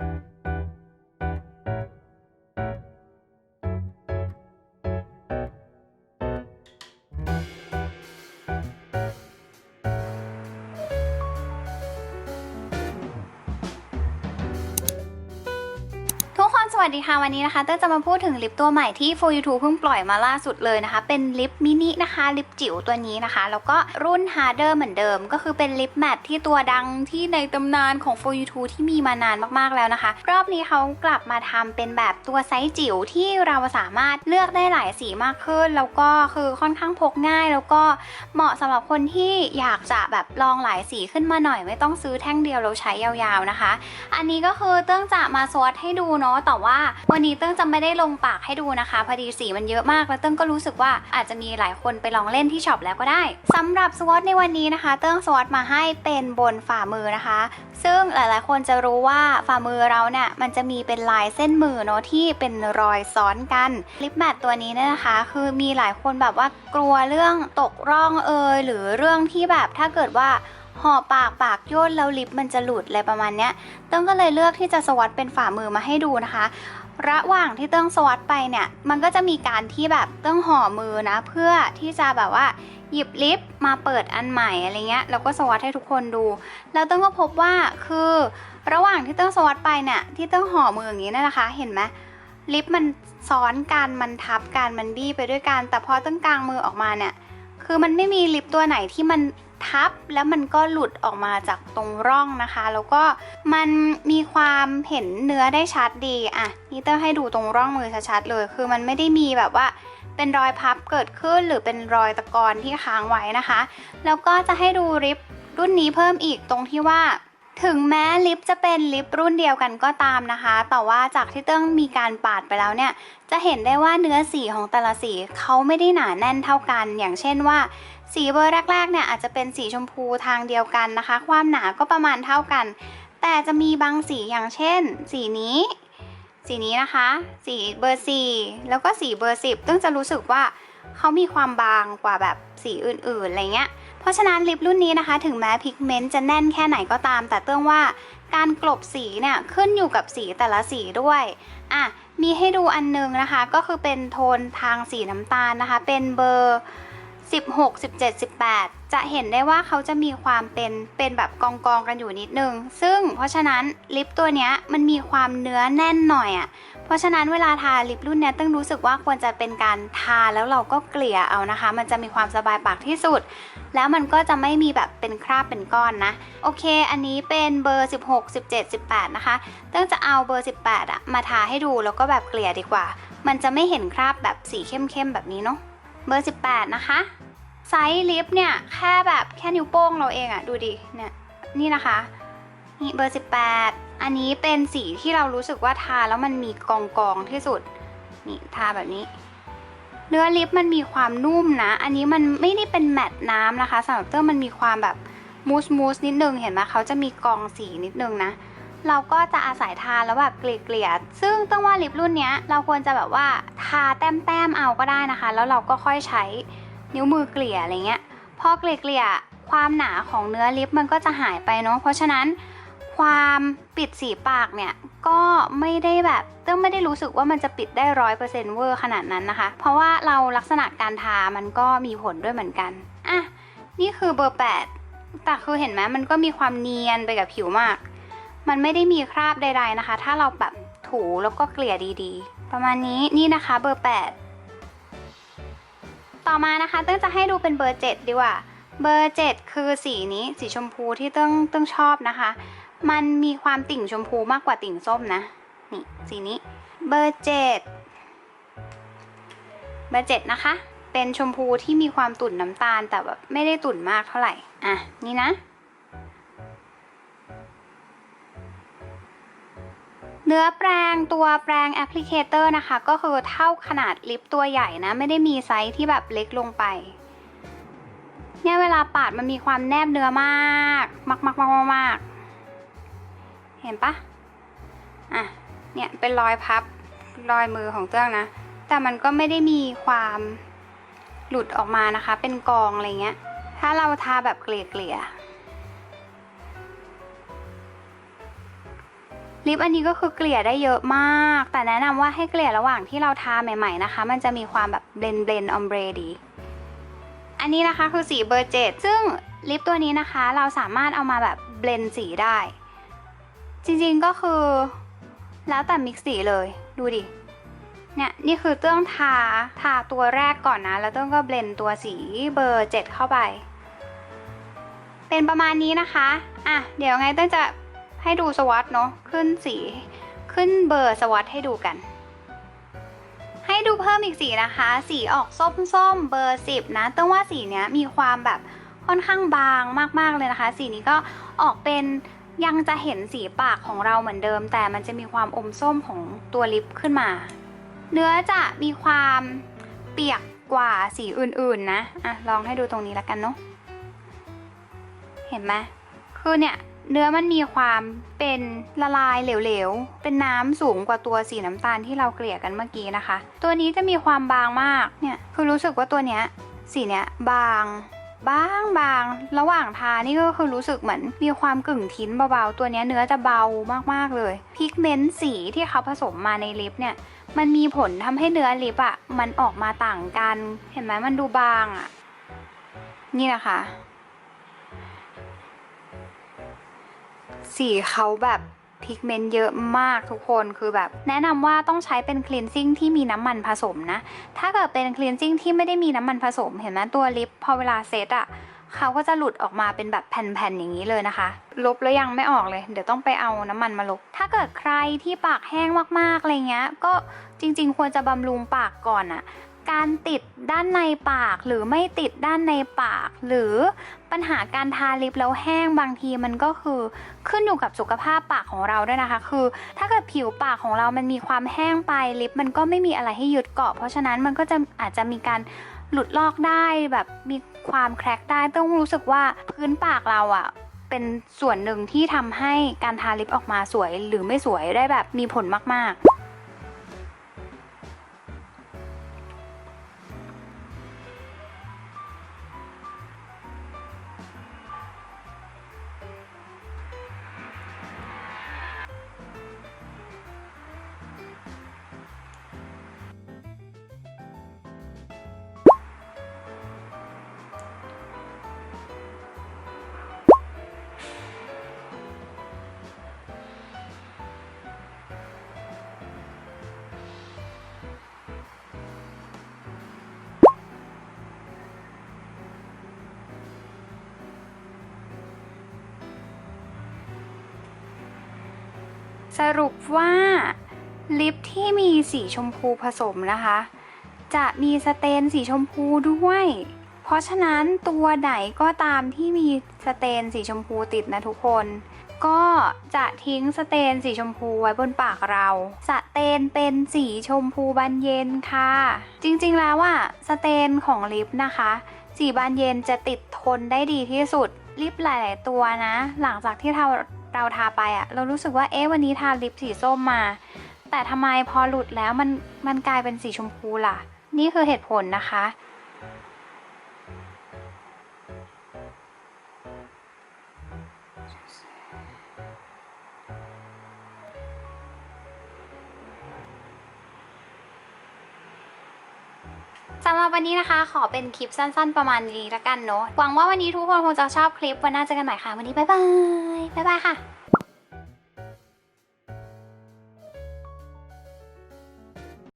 ทุ วัสดีค่ะวันนี้นะคะเต้จะมาพูดถึงลิปตัวใหม่ที่ For YouTube เพิ่งปล่อยมาล่าสุดเลยนะคะ เป็นลิปมินินะคะลิปจิ๋วตัวนี้นะคะ แล้วก็รุ่น Harder เหมือนเดิม ก็คือเป็นลิปแมทที่ตัวดังที่ในตำนานของ For YouTube ที่มีมานานมากๆแล้วนะคะ รอบนี้เขากลับมาทำเป็นแบบตัวไซส์จิ๋วที่เราสามารถเลือกได้หลายสีมากขึ้น แล้วก็คือค่อนข้างพกง่าย แล้วก็เหมาะสำหรับคนที่อยากจะแบบลองหลายสีขึ้นมาหน่อย ไม่ต้องซื้อแท่งเดียวแล้วใช้ยาวๆนะคะ อันนี้ก็คือเติ้งจะมาสวดให้ดูเนาะแต่ว่าวันนี้เติ้งจะไม่ได้ลงปากให้ดูนะคะ พอดีสีมันเยอะมากแล้วเติ้งก็รู้สึกว่าอาจจะมีหลายคนไปลองเล่นที่ช็อปแล้วก็ได้สำหรับสวอตในวันนี้นะคะ เติ้งสวอตมาให้เป็นบนฝ่ามือนะคะ ซึ่งหลายๆ คนจะรู้ว่าฝ่ามือเราเนี่ยมันจะมีเป็นลายเส้นมือเนาะที่เป็นรอยซ้อนกันลิปแมทตัวนี้เนี่ยนะคะ คือมีหลายคนแบบว่ากลัวเรื่องตกร่องเอยหรือเรื่องที่แบบถ้าเกิดว่า ห่อปากปากย่นแล้วลิปมันจะหลุดอะไรประมาณเนี้ยเติ้งก็เลยเลือกที่จะสวัสดเป็นฝ่ามือมาให้ดูนะคะ ระหว่างที่เติ้งสวัสดไปเนี่ยมันก็จะมีการที่แบบเติ้งห่อมือนะเพื่อที่จะแบบว่าหยิบลิปมาเปิดอันใหม่อะไรเงี้ยแล้วก็สวัสดให้ทุกคนดู แล้วเติ้งก็พบว่าคือระหว่างที่เติ้งสวัสดไปเนี่ยที่เติ้งห่อมืออย่างนี้นะคะ เห็นไหมลิปมันซ้อนกันมันทับกันมันบี้ไปด้วยกัน แต่พอเติ้งกลางมือออกมาเนี่ยคือมันไม่มีลิปตัวไหนที่มัน ทับแล้วมันก็หลุดออกมาจากตรงร่องนะคะ แล้วก็มันมีความเห็นเนื้อได้ชัดดีอะนี่เตอร์ให้ดูตรงร่องมือชัดๆเลย คือมันไม่ได้มีแบบว่าเป็นรอยพับเกิดขึ้นหรือเป็นรอยตะกอนที่ค้างไว้นะคะ แล้วก็จะให้ดูริปรุ่นนี้เพิ่มอีกตรงที่ว่า ถึงแม้ลิปจะเป็นลิปรุ่นเดียวกันก็ตามนะคะ แต่ว่าจากที่เติ้งมีการปาดไปแล้วเนี่ย จะเห็นได้ว่าเนื้อสีของแต่ละสีเขาไม่ได้หนาแน่นเท่ากัน อย่างเช่นว่าสีเบอร์แรกๆเนี่ยอาจจะเป็นสีชมพูทางเดียวกันนะคะ ความหนาก็ประมาณเท่ากัน แต่จะมีบางสีอย่างเช่น สีนี้ สีนี้นะคะ สีเบอร์4แล้วก็สีเบอร์10ตึ้งจะรู้สึกว่าเขามีความบางกว่าแบบสีอื่นๆอะไรเงี้ย ราะฉะนั้นลิปรุ่นนี้นะคะ ถึงแม้พิกเมนต์จะแน่นแค่ไหนก็ตาม แต่เตื้องว่าการกลบสีเนี่ยขึ้นอยู่กับสีแต่ละสีด้วยอะมีให้ดูอันนึงนะคะ ก็คือเป็นโทนทางสีน้ำตาลนะคะ เป็นเบอร์16 17 18 จะเห็นได้ว่าเขาจะมีความเป็นเป็นแบบกองกองกันอยู่นิดนึง ซึ่งเพราะฉะนั้นลิปตัวเนี้ยมันมีความเนื้อแน่นหน่อยอะ่ะ เพราะฉะนั้นเวลาทาลิปรุ่นเนี้ยต้องรู้สึกว่าควรจะเป็นการทาแล้วเราก็เกลี่ยเอานะคะ มันจะมีความสบายปากที่สุด แล้วมันก็จะไม่มีแบบเป็นคราบเป็นก้อนนะ โอเค อันนี้เป็นเบอร์ 16 17 18 นะคะต้งจะเอาเบอร์ 18อะมาทาให้ดูแล้วก็แบบเกลี่ยดีกว่า มันจะไม่เห็นคราบแบบสีเข้มๆแบบนี้เนาะเบอร์ 18 นะคะไซส์ลิปเนี่ยแค่แบบแค่นิ้วโป้งเราเองอะดูดิเนี่ยนี่นะคะ นี่เบอร์ 18 อันนี้เป็นสีที่เรารู้สึกว่าทาแล้วมันมีกองกองที่สุด นี่ทาแบบนี้ เนื้อลิปมันมีความนุ่มนะ อันนี้มันไม่ได้เป็นแมตต์น้ำนะคะสำหรับเตอร์มันมีความแบบมูสมูสนิดนึง เห็นไหมเขาจะมีกองสีนิดนึงนะ เราก็จะอาศัยทาแล้วแบบเกลี่ยๆ ซึ่งต้องว่าลิปรุ่นนี้เราควรจะแบบว่าทาแต้มๆเอาก็ได้นะคะ แล้วเราก็ค่อยใช้นิ้วมือเกลี่ยอะไรเงี้ย พอเกลี่ยๆ ความหนาของเนื้อลิปมันก็จะหายไปเนาะ เพราะฉะนั้น ความปิดสีปากเนี่ยก็ไม่ได้แบบเต้งไม่ได้รู้สึกว่ามันจะปิดได้ร้อยเปอร์เซ็นต์เวอร์ขนาดนั้นนะคะ เพราะว่าเราลักษณะการทามันก็มีผลด้วยเหมือนกันอะนี่คือเบอร์ 8 แต่คือเห็นไหมมันก็มีความเนียนไปกับผิวมาก มันไม่ได้มีคราบใดๆนะคะ ถ้าเราแบบถูแล้วก็เกลี่ยดีๆ ประมาณนี้นี่นะคะเบอร์ 8 ต่อมานะคะเต้งจะให้ดูเป็นเบอร์ 7 ดีกว่า เบอร์ 7 คือสีนี้สีชมพูที่เต้งเต้งชอบนะคะ มันมีความติ่งชมพูมากกว่าติ่งส้มนะ นี่สีนี้ เบอร์7เบอร์7นะคะ เป็นชมพูที่มีความตุ่นน้ำตาลแต่แบบไม่ได้ตุ่นมากเท่าไหร่ อะ นี่นะ เนื้อแปรงตัวแปรงแอปพลิเคเตอร์นะคะ ก็คือเท่าขนาดลิปตัวใหญ่นะ ไม่ได้มีไซส์ที่แบบเล็กลงไปเนี่ยเวลาปาดมันมีความแนบเนื้อมาก มากมากมากมากมาก เห็นปะอะเนี่ยเป็นรอยพับรอยมือของเตื้องนะ แต่มันก็ไม่ได้มีความหลุดออกมานะคะ เป็นกองอะไรเงี้ย ถ้าเราทาแบบเกลี่ยๆลิปอันนี้ก็คือเกลี่ยได้เยอะมาก แต่แนะนำว่าให้เกลี่ยระหว่างที่เราทาใหม่ ๆนะคะ มันจะมีความแบบเบลนเบลนอมเบรดี อันนี้นะคะคือสีเบอร์เจ็ดซึ่งลิปตัวนี้นะคะ เราสามารถเอามาแบบเบลนสีได้ จริงๆก็คือ แล้วแต่มิกซ์สีเลย ดูดิ เนี่ย นี่คือเตื้องทา ทาตัวแรกก่อนนะ แล้วเตื้องก็เบลนตัวสีเบอร์เจ็ดเข้าไป เป็นประมาณนี้นะคะ อะ เดี๋ยวไงเต้นจะให้ดูสวัสดเนาะ ขึ้นสี ขึ้นเบอร์สวัสดให้ดูกัน ให้ดูเพิ่มอีกสีนะคะ สีออกส้มๆ เบอร์สิบนะ เต้นว่าสีเนี้ยมีความแบบค่อนข้างบางมากๆเลยนะคะ สีนี้ก็ออกเป็น ยังจะเห็นสีปากของเราเหมือนเดิม แต่มันจะมีความอมส้มของตัวลิปขึ้นมา เนื้อจะมีความเปียกกว่าสีอื่นๆนะอะลองให้ดูตรงนี้แล้วกันเนาะเห็นไหมคือเนี่ยเนื้อมันมีความเป็นละลายเหลวๆ เป็นน้ำสูงกว่าตัวสีน้ำตาลที่เราเกลี่ยกันเมื่อกี้นะคะ ตัวนี้จะมีความบางมาก เนี่ย คือรู้สึกว่าตัวเนี้ยสีเนี้ยบาง บางบางระหว่างทานี่ก็คือรู้สึกเหมือนมีความกึ่งทิ้นเบาๆ ตัวนี้เนื้อจะเบามากๆเลย พิกเมนต์สีที่เขาผสมมาในลิปเนี่ย มันมีผลทำให้เนื้อลิปอะมันออกมาต่างกัน เห็นไหมมันดูบางอะ นี่นะคะ สีเขาแบบ พิกเมนต์เยอะมากทุกคนคือแบบ แนะนำว่าต้องใช้เป็นคลีนซิ่งที่มีน้ำมันผสมนะ ถ้าเกิดเป็นคลีนซิ่งที่ไม่ได้มีน้ำมันผสม เห็นไหมตัวลิปพอเวลาเซตอะเขาก็จะหลุดออกมาเป็นแบบแผ่นๆอย่างนี้เลยนะคะ ลบแล้วยังไม่ออกเลย เดี๋ยวต้องไปเอาน้ำมันมาลบ ถ้าเกิดใครที่ปากแห้งมากๆอะไรเงี้ย ก็จริง ๆ ควรจะบำรุงปากก่อนอะ การติดด้านในปาก หรือไม่ติดด้านในปาก หรือปัญหาการทาลิปแล้วแห้งบางทีมันก็คือขึ้นอยู่กับสุขภาพปากของเราด้วยนะคะ คือ ถ้าเกิดผิวปากของเรามันมีความแห้งไปลิป มันก็ไม่มีอะไรให้ยึดเกาะ เพราะฉะนั้นมันก็จะอาจจะมีการหลุดลอกได้แบบมีความแครกได้ต้องรู้สึกว่าพื้นปากเราอะเป็นส่วนหนึ่งที่ทำให้การทาลิปออกมาสวยหรือไม่สวยได้แบบมีผลมากๆ สรุปว่าลิปที่มีสีชมพูผสมนะคะ จะมีสเตนสีชมพูด้วย เพราะฉะนั้นตัวไหนก็ตามที่มีสเตนสีชมพูติดนะทุกคน ก็จะทิ้งสเตนสีชมพูไว้บนปากเรา สเตนเป็นสีชมพูบานเย็นค่ะ จริงๆแล้วอะสเตนของลิปนะคะ สีบานเย็นจะติดทนได้ดีที่สุดลิปหลาย ๆ ตัวนะ หลังจากที่เรา เราทาไปอะเรารู้สึกว่าเอ๊ะวันนี้ทาลิปสีส้มมา แต่ทำไมพอหลุดแล้วมันมันกลายเป็นสีชมพูล่ะ นี่คือเหตุผลนะคะ สำหรับวันนี้นะคะขอเป็นคลิปสั้นๆประมาณนี้ละกันเนาะหวังว่าวันนี้ทุกคนคงจะชอบคลิปวันหน้าเจอกันใหม่ค่ะ วันนี้บ๊ายบาย บ๊ายบายค่ะ